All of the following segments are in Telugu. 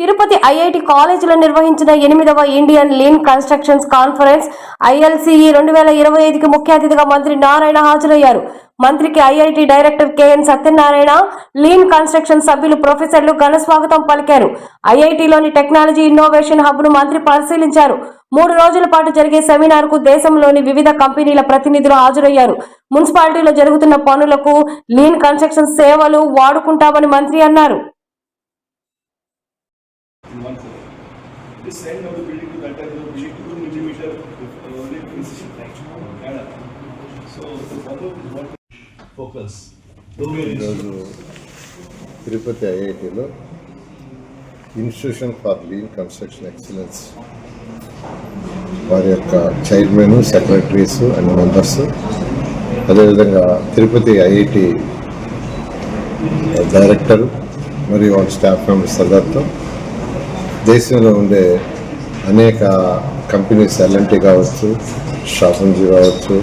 తిరుపతి ఐఐటి కాలేజీలో నిర్వహించిన ఎనిమిదవ Indian lean constructions conference ILCE రెండు వేల ఇరవై ఐదుకి ముఖ్య అతిథిగా మంత్రి నారాయణ హాజరయ్యారు. మంత్రికి IIT director KN Satyanarayana lean construction సభ్యులు ప్రొఫెసర్లు ఘన స్వాగతం పలికారు. ఐఐటిలోని టెక్నాలజీ ఇన్నోవేషన్ హబ్ను మంత్రి పరిశీలించారు. మూడు రోజుల పాటు జరిగే సెమినార్కు దేశంలోని వివిధ కంపెనీల ప్రతినిధులు హాజరయ్యారు. మున్సిపాలిటీలో జరుగుతున్న పనులకు లీన్ కన్స్ట్రక్షన్ సేవలు వాడుకుంటామని మంత్రి అన్నారు. In one floor. This end of the building to that end of the building, 2 millimeter only precision right? Yeah. So the problem is what focus. Tirupati ఐఐటిలో institution for lean construction excellence వారి యొక్క చైర్మన్ సెక్రటరీస్ అండ్ మెంబర్స్ అదేవిధంగా తిరుపతి ఐఐటి డైరెక్టర్ మరియు వాళ్ళ స్టాఫ్ మెంబర్స్ అందరితో దేశంలో ఉండే అనేక కంపెనీస్ ఎల్ఎన్టీ కావచ్చు షాపంజీ కావచ్చు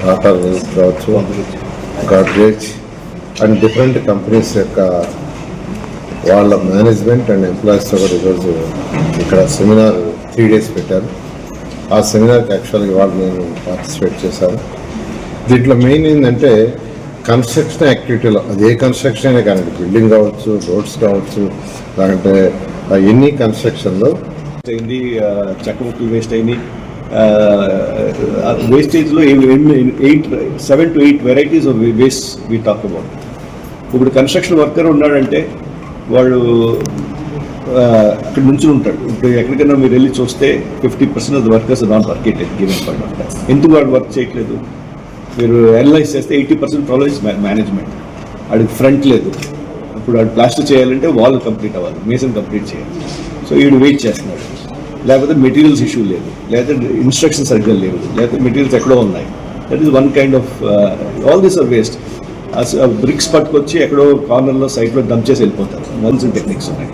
టాటా మిల్స్ కావచ్చు గాడ్రేజ్ అండ్ డిఫరెంట్ కంపెనీస్ యొక్క వాళ్ళ మేనేజ్మెంట్ అండ్ ఎంప్లాయీస్తో కూడా ఈరోజు ఇక్కడ సెమినార్ త్రీ డేస్ పెట్టారు. ఆ సెమినార్కి యాక్చువల్గా వాళ్ళు నేను పార్టిసిపేట్ చేశాను. దీంట్లో మెయిన్ ఏంటంటే కన్స్ట్రక్షన్ యాక్టివిటీలో అది ఏ కన్స్ట్రక్షన్ అయినా కానీ బిల్డింగ్ కావచ్చు రోడ్స్ కావచ్చు లేదంటే ఎన్ని కన్స్ట్రక్షన్లో అయింది చెక్కముక్కలు వేస్ట్ అయినాయి. వేస్టేజ్లో eight seven to eight varieties of waste we talk about ఇప్పుడు కన్స్ట్రక్షన్ వర్కర్ ఉన్నాడంటే వాడు అక్కడ నుంచి ఉంటాడు. ఇప్పుడు ఎక్కడికైనా మీరు వెళ్ళి చూస్తే fifty percent of the workers not work given point ఎందుకు వాడు వర్క్ చేయట్లేదు? మీరు అనలైజ్ చేస్తే ఎయిటీ పర్సెంట్ ప్రాబ్లమ్ మేనేజ్మెంట్ వాడికి ఫ్రంట్ లేదు. ఇప్పుడు వాడు ప్లాస్టర్ చేయాలంటే వాల్ కంప్లీట్ అవ్వాలి మేసన్ కంప్లీట్ చేయాలి. సో వీడు వెయిట్ చేస్తున్నాడు. లేకపోతే మెటీరియల్స్ ఇష్యూ లేదు. లేకపోతే ఇన్స్ట్రక్షన్ సరిగ్గా లేవు. లేకపోతే మెటీరియల్స్ ఎక్కడో ఉన్నాయి. That is one kind of all this are waste bricks పట్టుకొచ్చి ఎక్కడో కార్నర్లో సైట్లో డంప్ చేసి వెళ్ళిపోతారు. వన్స్ టెక్నిక్స్ ఉన్నాయి.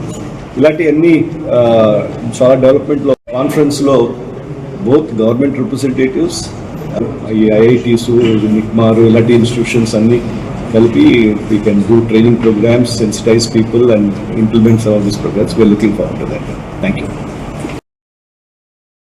ఇలాంటివన్నీ uh, చాలా డెవలప్మెంట్లో కాన్ఫరెన్స్లో బోత్ గవర్నమెంట్ రిప్రజెంటేటివ్స్ ఈ ఐఐటీస్ నిక్మార్ ఇలాంటి ఇన్స్టిట్యూషన్స్ అన్ని కలిపి we can do training programmes sensitise people and implement some of this programmes we are looking forward to that thank you